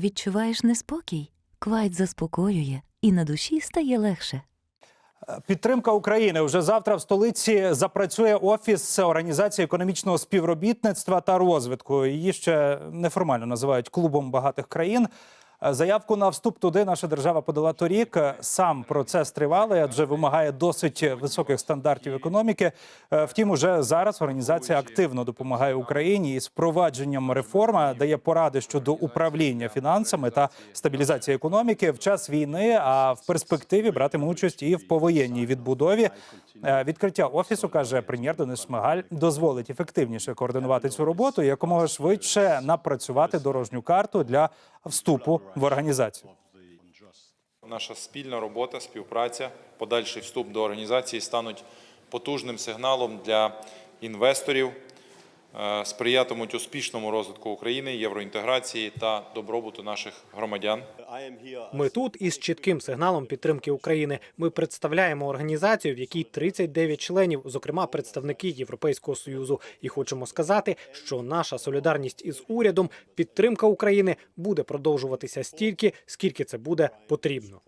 Відчуваєш неспокій? Квайт заспокоює, і на душі стає легше. Підтримка України вже завтра в столиці запрацює офіс організації економічного співробітництва та розвитку. Її ще неформально називають клубом багатих країн. Е, Заявку на вступ туди наша держава подала торік. Е, Сам процес тривалий, адже вимагає досить високих стандартів економіки. Е, Втім, уже зараз організація активно допомагає Україні із впровадженням реформи, дає поради щодо управління фінансами та стабілізації економіки в час війни. А в перспективі братиме участь і в повоєнній відбудові. Відкриття офісу каже прем'єр Денис Шмигаль, дозволить ефективніше координувати цю роботу якомога швидше напрацювати дорожню карту для вступу в організацію. Наша спільна робота, співпраця, подальший вступ до організації стануть потужним сигналом для інвесторів, сприятимуть успішному розвитку України, євроінтеграції та добробуту наших громадян. Ми тут із чітким сигналом підтримки України. Ми представляємо організацію, в якій 39 членів, зокрема представники Європейського союзу, і хочемо сказати, що наша солідарність із урядом, підтримка України буде продовжуватися стільки, скільки це буде потрібно.